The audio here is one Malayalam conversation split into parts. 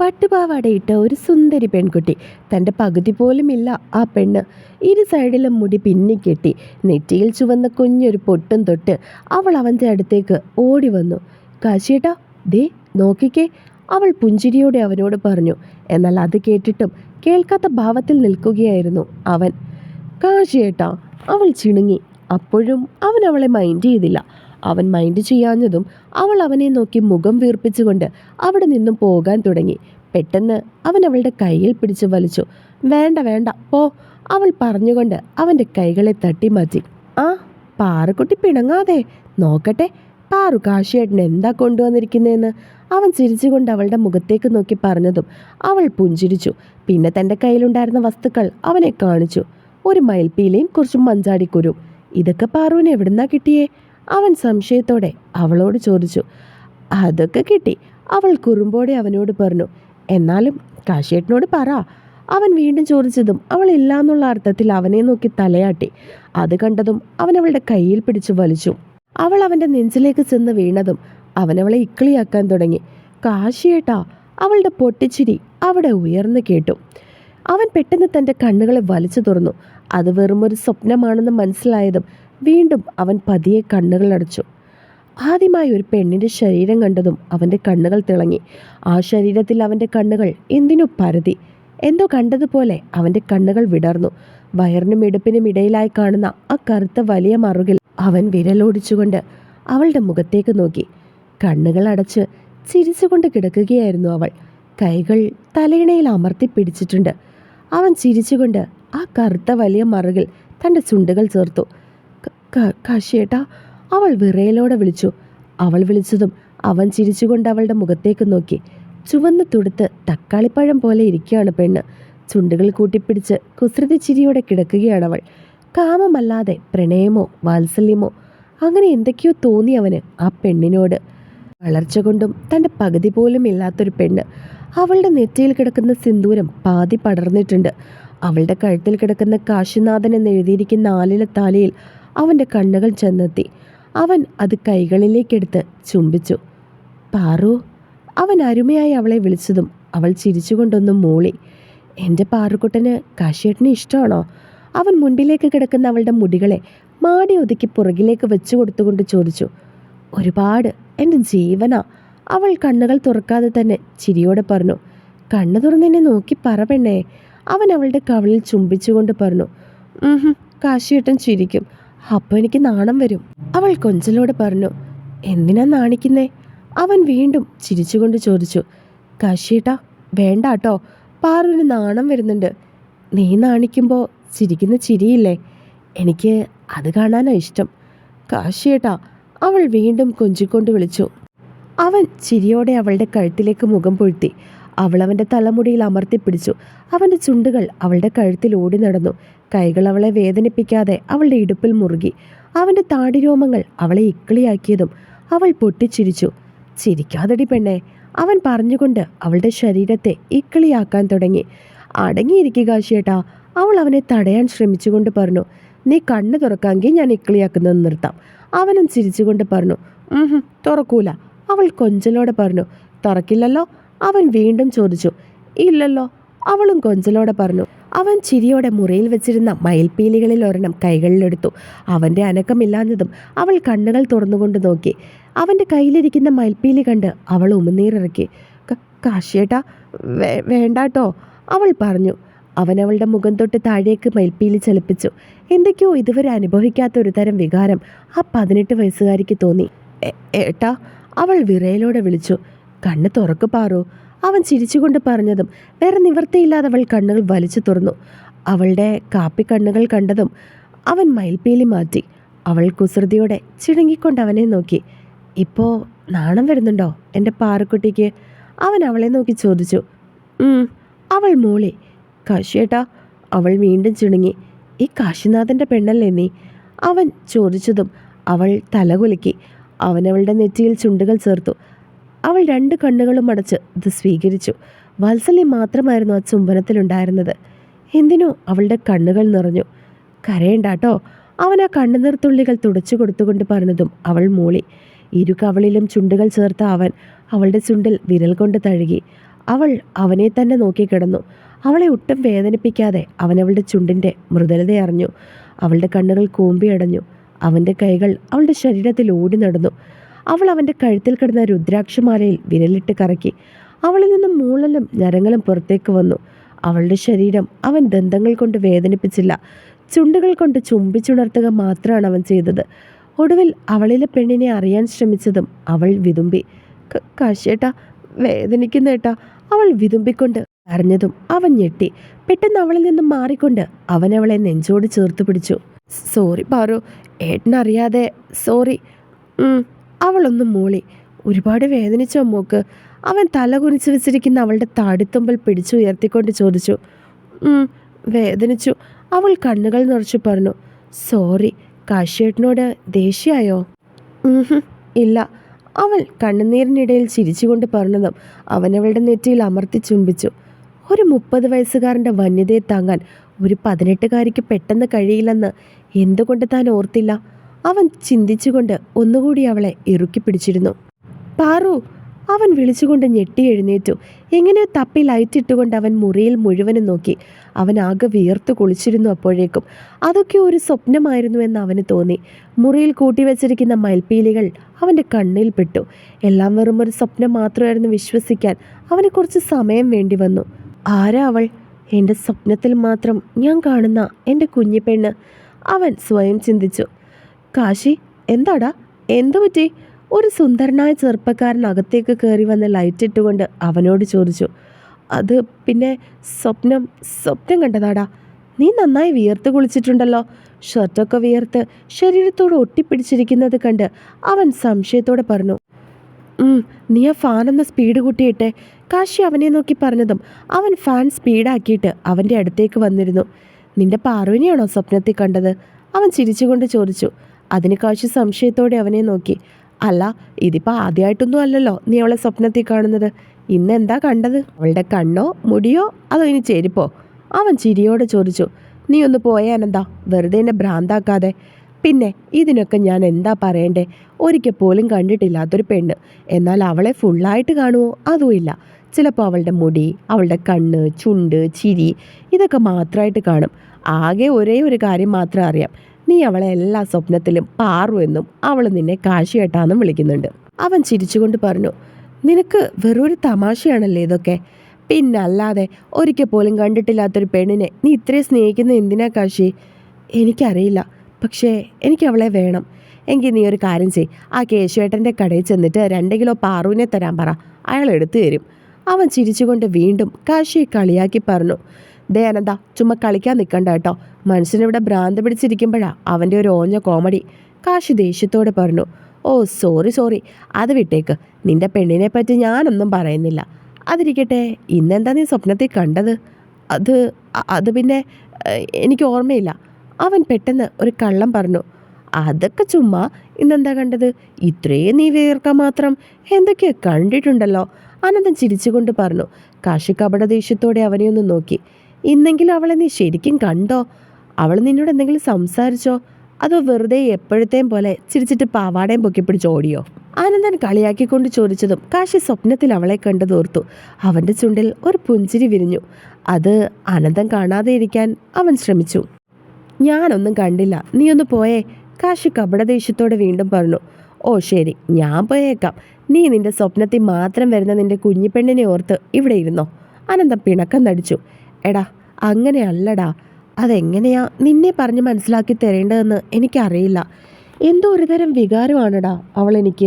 പട്ടുപാവാടയിട്ട ഒരു സുന്ദരി പെൺകുട്ടി. തന്റെ പകുതി പോലുമില്ല ആ പെണ്ണ്. ഇരു സൈഡിലും മുടി പിന്നിക്കെട്ടി നെറ്റിയിൽ ചുവന്ന കുഞ്ഞൊരു പൊട്ടും തൊട്ട് അവൾ അവന്റെ അടുത്തേക്ക് ഓടി വന്നു. കാശിയേട്ടാ ദേ നോക്കിക്കേ അവൾ പുഞ്ചിരിയോടെ അവനോട് പറഞ്ഞു. എന്നാൽ അത് കേട്ടിട്ടും കേൾക്കാത്ത ഭാവത്തിൽ നിൽക്കുകയായിരുന്നു അവൻ. കാശിയേട്ടാ അവൾ ചിണുങ്ങി. അപ്പോഴും അവൻ അവളെ മൈൻഡ് ചെയ്തില്ല. അവൻ മൈൻഡ് ചെയ്യാഞ്ഞതും അവൾ അവനെ നോക്കി മുഖം വീർപ്പിച്ചുകൊണ്ട് അവിടെ നിന്നും പോകാൻ തുടങ്ങി. പെട്ടെന്ന് അവൻ അവളുടെ കയ്യിൽ പിടിച്ചു വലിച്ചു. വേണ്ട വേണ്ട പോ അവൾ പറഞ്ഞുകൊണ്ട് അവന്റെ കൈകളെ തട്ടി മാറ്റി. ആ പാറുക്കുട്ടി പിണങ്ങാതെ. നോക്കട്ടെ പാറു കാശിയേട്ടൻ എന്താ കൊണ്ടുവന്നിരിക്കുന്നതെന്ന് അവൻ ചിരിച്ചുകൊണ്ട് അവളുടെ മുഖത്തേക്ക് നോക്കി പറഞ്ഞതും അവൾ പുഞ്ചിരിച്ചു. പിന്നെ തന്റെ കയ്യിലുണ്ടായിരുന്ന വസ്തുക്കൾ അവനെ കാണിച്ചു. ഒരു മയിൽപ്പീലയും കുറച്ച് മഞ്ചാടിക്കുരും. ഇതൊക്കെ പാറുവിന് എവിടുന്നാ കിട്ടിയേ? അവൻ സംശയത്തോടെ അവളോട് ചോദിച്ചു അതൊക്കെ കിട്ടി. അവൾ കുറുമ്പോടെ അവനോട് പറഞ്ഞു എന്നാലും കാശിയേട്ടനോട് പറ. അവൻ വീണ്ടും ചോദിച്ചതും അവൾ ഇല്ലാന്നുള്ള അർത്ഥത്തിൽ അവനെ നോക്കി തലയാട്ടി. അത് കണ്ടതും അവൻ അവളുടെ കയ്യിൽ പിടിച്ചു വലിച്ചു. അവൾ അവന്റെ നെഞ്ചിലേക്ക് ചെന്ന് വീണതും അവനവളെ ഇക്കിളിയാക്കാൻ തുടങ്ങി. കാശിയേട്ടാ അവളുടെ പൊട്ടിച്ചിരി അവിടെ ഉയർന്നു കേട്ടു. അവൻ പെട്ടെന്ന് തന്റെ കണ്ണുകളെ വലിച്ചു തുറന്നു. അത് വെറുമൊരു സ്വപ്നമാണെന്ന് മനസ്സിലായതും വീണ്ടും അവൻ പതിയെ കണ്ണുകൾ അടച്ചു. ആദ്യമായി ഒരു പെണ്ണിന്റെ ശരീരം കണ്ടതും അവന്റെ കണ്ണുകൾ തിളങ്ങി. ആ ശരീരത്തിൽ അവന്റെ കണ്ണുകൾ എന്തിനു പരതി? എന്തോ കണ്ടതുപോലെ അവന്റെ കണ്ണുകൾ വിടർന്നു. വയറിനും ഇടുപ്പിനും ഇടയിലായി കാണുന്ന ആ കറുത്ത വലിയ മറുകിൽ അവൻ വിരലോടിച്ചുകൊണ്ട് അവളുടെ മുഖത്തേക്ക് നോക്കി. കണ്ണുകൾ അടച്ച് ചിരിച്ചുകൊണ്ട് കിടക്കുകയായിരുന്നു അവൾ. കൈകൾ തലയിണയിൽ അമർത്തി പിടിച്ചിട്ടുണ്ട്. അവൻ ചിരിച്ചുകൊണ്ട് ആ കറുത്ത വലിയ മറുകിൽ തന്റെ ചുണ്ടുകൾ ചേർത്തു. കാശിയേട്ടാ അവൾ വിറയലോടെ വിളിച്ചു. അവൾ വിളിച്ചതും അവൻ ചിരിച്ചുകൊണ്ട് അവളുടെ മുഖത്തേക്ക് നോക്കി. ചുവന്ന തുടുത്ത് തക്കാളിപ്പഴം പോലെ ഇരിക്കുകയാണ് പെണ്ണ്. ചുണ്ടുകൾ കൂട്ടിപ്പിടിച്ച് കുസൃതി ചിരിയോടെ കിടക്കുകയാണ് അവൾ. കാമമല്ലാതെ പ്രണയമോ വാത്സല്യമോ അങ്ങനെ എന്തൊക്കെയോ തോന്നി അവന് ആ പെണ്ണിനോട്. വളർച്ച കൊണ്ടും തന്റെ പകുതി പോലും ഇല്ലാത്തൊരു പെണ്ണ്. അവളുടെ നെറ്റിയിൽ കിടക്കുന്ന സിന്ദൂരം പാതി പടർന്നിട്ടുണ്ട്. അവളുടെ കഴുത്തിൽ കിടക്കുന്ന കാശിനാഥൻ എന്ന് എഴുതിയിരിക്കുന്ന ആലിലെ താലിയിൽ അവന്റെ കണ്ണുകൾ ചെന്നെത്തി. അവൻ അത് കൈകളിലേക്കെടുത്ത് ചുംബിച്ചു. പാറു അവൻ അരുമയായി അവളെ വിളിച്ചതും അവൾ ചിരിച്ചുകൊണ്ടൊന്നും മൂളി. എന്റെ പാറുക്കുട്ടന് കാശിയേട്ടന് ഇഷ്ടമാണോ? അവൻ മുൻപിലേക്ക് കിടക്കുന്ന അവളുടെ മുടികളെ മാടി ഒതുക്കി പുറകിലേക്ക് വെച്ചു കൊടുത്തുകൊണ്ട് ചോദിച്ചു. ഒരുപാട് എന്റെ ജീവനാ. അവൾ കണ്ണുകൾ തുറക്കാതെ തന്നെ ചിരിയോടെ പറഞ്ഞു. കണ്ണു തുറന്നെന്നെ നോക്കി പറ പെണ്ണേ. അവൻ അവളുടെ കവളിൽ ചുംബിച്ചുകൊണ്ട് പറഞ്ഞു. കാശിയേട്ടൻ ചിരിക്കും. അപ്പോൾ എനിക്ക് നാണം വരും. അവൾ കൊഞ്ചലോടെ പറഞ്ഞു എന്തിനാ നാണിക്കുന്നേ? അവൻ വീണ്ടും ചിരിച്ചുകൊണ്ട് ചോദിച്ചു കാശിയേട്ടാ വേണ്ട കേട്ടോ പാറുവിന് നാണം വരുന്നുണ്ട്. നീ നാണിക്കുമ്പോൾ ചിരിക്കുന്ന ചിരിയില്ലേ? എനിക്ക് അത് കാണാനാ ഇഷ്ടം. കാശിയേട്ടാ അവൾ വീണ്ടും കൊഞ്ചിക്കൊണ്ട് വിളിച്ചു. അവൻ ചിരിയോടെ അവളുടെ കഴുത്തിലേക്ക് മുഖം പൊഴുത്തി. അവൾ അവന്റെ തലമുടിയിൽ അമർത്തിപ്പിടിച്ചു. അവന്റെ ചുണ്ടുകൾ അവളുടെ കഴുത്തിൽ ഓടി നടന്നു. കൈകൾ അവളെ വേദനിപ്പിക്കാതെ അവളുടെ ഇടുപ്പിൽ മുറുകി. അവന്റെ താടിരോമങ്ങൾ അവളെ ഇക്കിളിയാക്കിയതും അവൾ പൊട്ടിച്ചിരിച്ചു. ചിരിക്കാതടി പെണ്ണെ. അവൻ പറഞ്ഞുകൊണ്ട് അവളുടെ ശരീരത്തെ ഇക്കിളിയാക്കാൻ തുടങ്ങി. അടങ്ങിയിരിക്കുക ചേട്ടാ അവൾ അവനെ തടയാൻ ശ്രമിച്ചുകൊണ്ട് പറഞ്ഞു നീ കണ്ണ് തുറക്കാമെങ്കിൽ ഞാൻ ഇക്കിളിയാക്കുന്നത് നിർത്താം. അവനും ചിരിച്ചുകൊണ്ട് പറഞ്ഞു തുറക്കൂല. അവൾ കൊഞ്ചലോടെ പറഞ്ഞു തുറക്കില്ലല്ലോ. അവൻ വീണ്ടും ചോദിച്ചു ഇല്ലല്ലോ. അവളും കൊഞ്ചലോടെ പറഞ്ഞു അവൻ ചിരിയോടെ മുറിയിൽ വെച്ചിരുന്ന മയിൽപ്പീലികളിൽ ഒരെണ്ണം കൈകളിലെടുത്തു. അവന്റെ അനക്കമില്ലാഞ്ഞതും അവൾ കണ്ണുകൾ തുറന്നുകൊണ്ട് നോക്കി. അവന്റെ കയ്യിലിരിക്കുന്ന മയിൽപ്പീലി കണ്ട് അവൾ ഉമിനീറിറക്കി കാശിയേട്ടാ വേ വേണ്ടാട്ടോ. അവൾ പറഞ്ഞു അവൻ അവളുടെ മുഖം തൊട്ട് താഴേക്ക് മയിൽപ്പീലി ചലിപ്പിച്ചു. എന്തൊക്കെയോ ഇതുവരെ അനുഭവിക്കാത്ത ഒരു തരം വികാരം ആ പതിനെട്ട് വയസ്സുകാരിക്ക് തോന്നി. ഏട്ടാ അവൾ വിറയലോടെ വിളിച്ചു കണ്ണ് തുറക്ക് പാറു. അവൻ ചിരിച്ചുകൊണ്ട് പറഞ്ഞതും വേറെ നിവർത്തിയില്ലാതെ അവൾ കണ്ണുകൾ വലിച്ചു തുറന്നു. അവളുടെ കാപ്പി കണ്ണുകൾ കണ്ടതും അവൻ മയിൽപ്പീലി മാറ്റി. അവൾ കുസൃതിയോടെ ചിണുങ്ങിക്കൊണ്ട് അവനെ നോക്കി. ഇപ്പോൾ നാണം വരുന്നുണ്ടോ എന്റെ പാറക്കുട്ടിക്ക്? അവൻ അവളെ നോക്കി ചോദിച്ചു. അവൾ മൂളി. കാശിയേട്ടാ അവൾ വീണ്ടും ചിണുങ്ങി. ഈ കാശിനാഥന്റെ പെണ്ണല്ലേ നീ? അവൻ ചോദിച്ചതും അവൾ തലകുലുക്കി. അവനവളുടെ നെറ്റിയിൽ ചുണ്ടുകൾ ചേർത്തു. അവൾ രണ്ട് കണ്ണുകളും അടച്ച് ഇത് സ്വീകരിച്ചു. വാത്സല്യം മാത്രമായിരുന്നു ആ ചുംബനത്തിലുണ്ടായിരുന്നത്. എന്തിനോ അവളുടെ കണ്ണുകൾ നിറഞ്ഞു? കരയണ്ടാട്ടോ. അവൻ ആ കണ്ണുനീർത്തുള്ളികൾ തുടച്ചു കൊടുത്തുകൊണ്ട് പറഞ്ഞതും അവൾ മൂളി. ഇരു കവളിലും ചുണ്ടുകൾ ചേർത്ത അവൻ അവളുടെ ചുണ്ടിൽ വിരൽ കൊണ്ട് തഴുകി. അവൾ അവനെ തന്നെ നോക്കി കിടന്നു. അവളെ ഒട്ടും വേദനിപ്പിക്കാതെ അവൻ അവളുടെ ചുണ്ടിന്റെ മൃദുലത അറിഞ്ഞു. അവളുടെ കണ്ണുകൾ കൂമ്പിയടഞ്ഞു. അവന്റെ കൈകൾ അവളുടെ ശരീരത്തിൽ ഓടി നടന്നു. അവൾ അവന്റെ കഴുത്തിൽ കിടന്ന രുദ്രാക്ഷമാലയിൽ വിരലിട്ട് കറക്കി. അവളിൽ നിന്നും മൂളലും ഞരങ്ങളും പുറത്തേക്ക് വന്നു. അവളുടെ ശരീരം അവൻ ദന്തങ്ങൾ കൊണ്ട് വേദനിപ്പിച്ചില്ല. ചുണ്ടുകൾ കൊണ്ട് ചുംബിച്ചുണർത്തുക മാത്രമാണ് അവൻ ചെയ്തത്. ഒടുവിൽ അവളിലെ പെണ്ണിനെ അറിയാൻ ശ്രമിച്ചതും അവൾ വിതുമ്പി. "ക- കാശേട്ടാ വേദനിക്കുന്നേട്ടാ അവൾ വിതുമ്പിക്കൊണ്ട് അറിഞ്ഞതും അവൻ ഞെട്ടി. പെട്ടെന്ന് അവളിൽ നിന്നും മാറിക്കൊണ്ട് അവൻ അവളെ നെഞ്ചോട് ചേർത്ത് പിടിച്ചു. സോറി പാറു ഏട്ടനറിയാതെ സോറി. അവളൊന്ന് മൂളി. ഒരുപാട് വേദനിച്ച മോക്ക്? അവൻ തല കുനിച്ച് വെച്ചിരിക്കുന്ന അവളുടെ താടിത്തുമ്പൽ പിടിച്ചു ഉയർത്തിക്കൊണ്ട് ചോദിച്ചു. വേദനിച്ചു. അവൾ കണ്ണുകൾ നിറച്ചു പറഞ്ഞു. സോറി കാശിയേട്ടനോട് ദേഷ്യായോ? ഇല്ല. അവൾ കണ്ണുനീരിനിടയിൽ ചിരിച്ചുകൊണ്ട് പറഞ്ഞതും അവനവളുടെ നെറ്റിയിൽ അമർത്തി ചുംബിച്ചു. ഒരു മുപ്പത് വയസ്സുകാരന്റെ വന്യതയെ താങ്ങാൻ ഒരു പതിനെട്ടുകാരിക്ക് പെട്ടെന്ന് കഴിയില്ലെന്ന് എന്തുകൊണ്ട് താൻ ഓർത്തില്ല? അവൻ ചിന്തിച്ചുകൊണ്ട് ഒന്നുകൂടി അവളെ ഇറുക്കി പിടിച്ചിരുന്നു. പാറു അവൻ വിളിച്ചുകൊണ്ട് ഞെട്ടി എഴുന്നേറ്റു. എങ്ങനെയോ തപ്പി ലൈറ്റ് ഇട്ടുകൊണ്ട് അവൻ മുറിയിൽ മുഴുവനും നോക്കി. അവൻ ആകെ വിയർത്ത് കുളിച്ചിരുന്നു അപ്പോഴേക്കും. അതൊക്കെ ഒരു സ്വപ്നമായിരുന്നു എന്ന് അവന് തോന്നി. മുറിയിൽ കൂട്ടിവെച്ചിരിക്കുന്ന മൽപ്പീലികൾ അവന്റെ കണ്ണിൽ പെട്ടു. എല്ലാം വെറും ഒരു സ്വപ്നം മാത്രമായിരുന്നു വിശ്വസിക്കാൻ അവന് കുറച്ച് സമയം വേണ്ടി വന്നു. ആരാ അവൾ? എന്റെ സ്വപ്നത്തിൽ മാത്രം ഞാൻ കാണുന്ന എന്റെ കുഞ്ഞിപ്പെണ്ണ്. അവൻ സ്വയം ചിന്തിച്ചു. കാശി എന്താടാ? എന്തു പറ്റി? ഒരു സുന്ദരനായ ചെറുപ്പക്കാരൻ അകത്തേക്ക് കയറി വന്ന് ലൈറ്റ് ഇട്ടുകൊണ്ട് അവനോട് ചോദിച്ചു അത് പിന്നെ സ്വപ്നം സ്വപ്നം കണ്ടതാടാ? നീ നന്നായി വിയർത്ത് കുളിച്ചിട്ടുണ്ടല്ലോ. ഷർട്ടൊക്കെ വിയർത്ത് ശരീരത്തോട് ഒട്ടിപ്പിടിച്ചിരിക്കുന്നത് കണ്ട് അവൻ സംശയത്തോടെ പറഞ്ഞു "ഉം, നീ ആ ഫാൻ ഒന്ന് സ്പീഡ് കൂട്ടിയിട്ടെ. കാശി അവനെ നോക്കി പറഞ്ഞതും അവൻ ഫാൻ സ്പീഡാക്കിയിട്ട് അവന്റെ അടുത്തേക്ക് വന്നിരുന്നു. നിന്റെ പാർവിനെയാണോ സ്വപ്നത്തിൽ കണ്ടത്? അവൻ ചിരിച്ചുകൊണ്ട് ചോദിച്ചു അതിന് കാഴ്ച സംശയത്തോടെ അവനെ നോക്കി. അല്ല ഇതിപ്പോൾ ആദ്യമായിട്ടൊന്നും അല്ലല്ലോ നീ അവളെ സ്വപ്നത്തിൽ കാണുന്നത്. ഇന്ന് എന്താ കണ്ടത്? അവളുടെ കണ്ണോ മുടിയോ? അതോ ഇനി ചെരുപ്പോ? അവൻ ചിരിയോടെ ചോദിച്ചു. നീ ഒന്ന് പോയാനെന്താ വെറുതെ എന്നെ ഭ്രാന്താക്കാതെ. പിന്നെ ഇതിനൊക്കെ ഞാൻ എന്താ പറയണ്ടേ? ഒരിക്കൽ പോലും കണ്ടിട്ടില്ലാത്തൊരു പെണ്ണ്. എന്നാൽ അവളെ ഫുള്ളായിട്ട് കാണുമോ അതുമില്ല ചിലപ്പോൾ അവളുടെ മുടി അവളുടെ കണ്ണ് ചുണ്ട് ചിരി ഇതൊക്കെ മാത്രമായിട്ട് കാണും. ആകെ ഒരേ ഒരു കാര്യം മാത്രം അറിയാം. നീ അവളെ എല്ലാ സ്വപ്നത്തിലും പാറു എന്നും അവൾ നിന്നെ കാശിയേട്ടാന്നും വിളിക്കുന്നുണ്ട്. അവൻ ചിരിച്ചുകൊണ്ട് പറഞ്ഞു നിനക്ക് വെറൊരു തമാശയാണല്ലേ ഇതൊക്കെ? പിന്നല്ലാതെ ഒരിക്കൽ പോലും കണ്ടിട്ടില്ലാത്തൊരു പെണ്ണിനെ നീ ഇത്രയും സ്നേഹിക്കുന്ന എന്തിനാ കാശി? എനിക്കറിയില്ല. പക്ഷേ എനിക്ക് അവളെ വേണം. എങ്കിൽ നീ ഒരു കാര്യം ചെയ് ആ കേശുവേട്ടന്റെ കടയിൽ ചെന്നിട്ട് രണ്ട് കിലോ പാറുവിനെ തരാൻ പറ. അയാൾ എടുത്തു തരും. അവൻ ചിരിച്ചുകൊണ്ട് വീണ്ടും കാശിയെ കളിയാക്കി പറഞ്ഞു ദേ അനന്ത ചുമ്മാ കളിക്കാൻ നിൽക്കണ്ട കേട്ടോ. മനുഷ്യനിവിടെ ഭ്രാന്ത് പിടിച്ചിരിക്കുമ്പോഴാ അവന്റെ ഒരു ഓഞ്ഞ കോമഡി. കാശി ദേഷ്യത്തോടെ പറഞ്ഞു ഓ സോറി സോറി. അത് വിട്ടേക്ക്. നിന്റെ പെണ്ണിനെ പറ്റി ഞാനൊന്നും പറയുന്നില്ല. അതിരിക്കട്ടെ ഇന്നെന്താ നീ സ്വപ്നത്തിൽ കണ്ടത്? അത് അത് പിന്നെ എനിക്ക് ഓർമ്മയില്ല. അവൻ പെട്ടെന്ന് ഒരു കള്ളം പറഞ്ഞു അതൊക്കെ ചുമ്മാ. ഇന്നെന്താ കണ്ടത്? ഇത്രയും നീ വേർക്കാൻ മാത്രം. എന്തൊക്കെയാ കണ്ടിട്ടുണ്ടല്ലോ. അനന്തൻ ചിരിച്ചുകൊണ്ട് പറഞ്ഞു കാശി കപട ദേഷ്യത്തോടെ അവനെ ഒന്ന് നോക്കി. ഇന്നെങ്കിലും അവളെ നീ ശരിക്കും കണ്ടോ? അവൾ നിന്നോട് എന്തെങ്കിലും സംസാരിച്ചോ? അതോ വെറുതെ എപ്പോഴത്തെയും പോലെ ചിരിച്ചിട്ട് പാവാടയും പൊക്കിപ്പിടിച്ച് ഓടിയോ? ആനന്ദൻ കളിയാക്കിക്കൊണ്ട് ചോദിച്ചതും കാശി സ്വപ്നത്തിൽ അവളെ കണ്ടു തോർത്തു അവന്റെ ചുണ്ടിൽ ഒരു പുഞ്ചിരി വിരിഞ്ഞു. അത് ആനന്ദം കാണാതെ ഇരിക്കാൻ അവൻ ശ്രമിച്ചു. ഞാനൊന്നും കണ്ടില്ല. നീ ഒന്ന് പോയേ കാശി കപടദേഷ്യത്തോടെ വീണ്ടും പറഞ്ഞു. ഓ ശരി. ഞാൻ പോയേക്കാം. നീ നിന്റെ സ്വപ്നത്തിൽ മാത്രം വരുന്ന നിന്റെ കുഞ്ഞിപ്പെണ്ണിനെ ഓർത്ത് ഇവിടെ ഇരുന്നോ? ആനന്ദം പിണക്കം നടിച്ചു. എടാ അങ്ങനെയല്ലടാ. അതെങ്ങനെയാ നിന്നെ പറഞ്ഞ് മനസ്സിലാക്കി തരേണ്ടതെന്ന് എനിക്കറിയില്ല. എന്തോ ഒരു തരം വികാരമാണടാ അവൾ എനിക്ക്.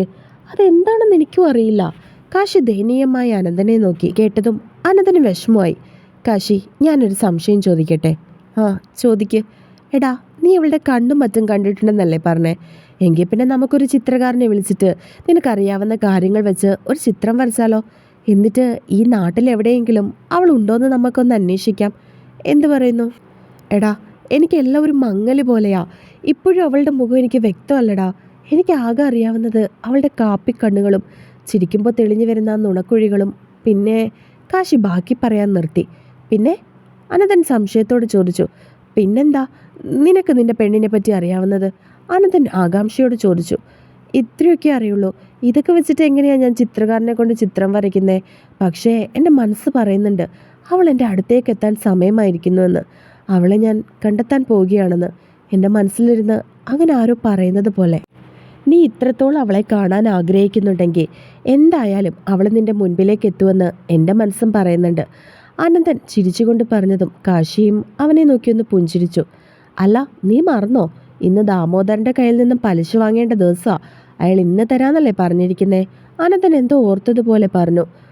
അതെന്താണെന്ന് എനിക്കും അറിയില്ല. കാശി ദയനീയമായി അനന്തനെ നോക്കി കേട്ടതും അനന്തന് വിഷമമായി. കാശി ഞാനൊരു സംശയം ചോദിക്കട്ടെ? ആ ചോദിക്ക്. എടാ നീ അവളുടെ കണ്ണും മറ്റും കണ്ടിട്ടുണ്ടെന്നല്ലേ പറഞ്ഞേ? എങ്കിൽ പിന്നെ നമുക്കൊരു ചിത്രകാരനെ വിളിച്ചിട്ട് നിനക്കറിയാവുന്ന കാര്യങ്ങൾ വെച്ച് ഒരു ചിത്രം വരച്ചാലോ? എന്നിട്ട് ഈ നാട്ടിലെവിടെയെങ്കിലും അവൾ ഉണ്ടോയെന്ന് നമുക്കൊന്ന് അന്വേഷിക്കാം. എന്തു പറയുന്നു? എടാ എനിക്ക് ഒരു മങ്ങൽ പോലെയാ. ഇപ്പോഴും അവളുടെ മുഖം എനിക്ക് വ്യക്തമല്ലടാ. എനിക്ക് ആകെ അറിയാവുന്നത് അവളുടെ കാപ്പിക്കണ്ണുകളും ചിരിക്കുമ്പോൾ തെളിഞ്ഞു വരുന്ന നുണക്കുഴികളും പിന്നെ കാശി ബാക്കി പറയാൻ നിർത്തി. പിന്നെ അനന്തൻ സംശയത്തോട് ചോദിച്ചു പിന്നെന്താ? നിനക്ക് നിന്റെ പെണ്ണിനെ പറ്റി അറിയാവുന്നത്? അനന്തൻ ആകാംക്ഷയോട് ചോദിച്ചു ഇത്രയൊക്കെ അറിയുള്ളൂ. ഇതൊക്കെ വെച്ചിട്ട് എങ്ങനെയാണ് ഞാൻ ചിത്രകാരനെ കൊണ്ട് ചിത്രം വരയ്ക്കുന്നത് പക്ഷേ എന്റെ മനസ്സ് പറയുന്നുണ്ട് അവൾ എന്റെ അടുത്തേക്ക് എത്താൻ സമയമായിരിക്കുന്നുവെന്ന്. അവളെ ഞാൻ കണ്ടെത്താൻ പോവുകയാണെന്ന് എന്റെ മനസ്സിലിരുന്ന് അങ്ങനെ ആരോ പറയുന്നത് പോലെ. നീ ഇത്രത്തോളം അവളെ കാണാൻ ആഗ്രഹിക്കുന്നുണ്ടെങ്കിൽ എന്തായാലും അവൾ നിന്റെ മുൻപിലേക്ക് എത്തുമെന്ന് എന്റെ മനസ്സും പറയുന്നുണ്ട്. അനന്തൻ ചിരിച്ചുകൊണ്ട് പറഞ്ഞതും കാശിയും അവനെ നോക്കിയൊന്ന് പുഞ്ചിരിച്ചു. അല്ല നീ മറന്നോ? ഇന്ന് ദാമോദരന്റെ കയ്യിൽ നിന്നും പലിശ വാങ്ങേണ്ട ദിവസമാണ് അയാൾ ഇന്ന് തരാന്നല്ലേ പറഞ്ഞിരിക്കുന്നേ? അനന്തൻ എന്തോ ഓർത്തതുപോലെ പറഞ്ഞു. "ഉം,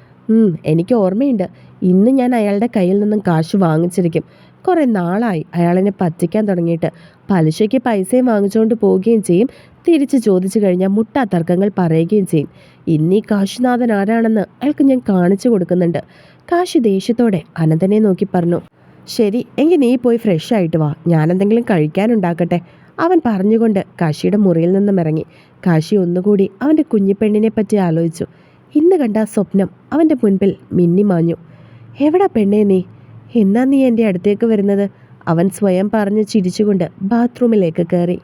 എനിക്ക് ഓർമ്മയുണ്ട്. ഇന്ന് ഞാൻ അയാളുടെ കയ്യിൽ നിന്നും കാശ് വാങ്ങിച്ചിരിക്കും. കുറേ നാളായി അയാളെന്നെ പറ്റിക്കാൻ തുടങ്ങിയിട്ട്. പലിശയ്ക്ക് പൈസയും വാങ്ങിച്ചുകൊണ്ട് പോവുകയും ചെയ്യും. തിരിച്ച് ചോദിച്ചു കഴിഞ്ഞാൽ മുട്ടാ തർക്കങ്ങൾ പറയുകയും ചെയ്യും. ഇന്ന് കാശിനാഥൻ ആരാണെന്ന് അയാൾക്ക് ഞാൻ കാണിച്ചു കൊടുക്കുന്നുണ്ട്. കാശി ദേഷ്യത്തോടെ അനന്തനെ നോക്കി പറഞ്ഞു ശരി എങ്കിൽ നീ പോയി ഫ്രഷ് ആയിട്ട് വാ. ഞാൻ എന്തെങ്കിലും കഴിക്കാനുണ്ടാക്കട്ടെ. അവൻ പറഞ്ഞുകൊണ്ട് കാശിയുടെ മുറിയിൽ നിന്നും ഇറങ്ങി. കാശി ഒന്നുകൂടി അവന്റെ കുഞ്ഞിപ്പെണ്ണിനെ പറ്റി ആലോചിച്ചു. ഇന്ന് കണ്ട സ്വപ്നം അവന്റെ മുൻപിൽ മിന്നിമാഞ്ഞു. എവിടാ പെണ്ണേ നീ? എന്നാ നീ എന്റെ അടുത്തേക്ക് വരുന്നത്? അവൻ സ്വയം പറഞ്ഞ് ചിരിച്ചുകൊണ്ട് ബാത്റൂമിലേക്ക് കയറി.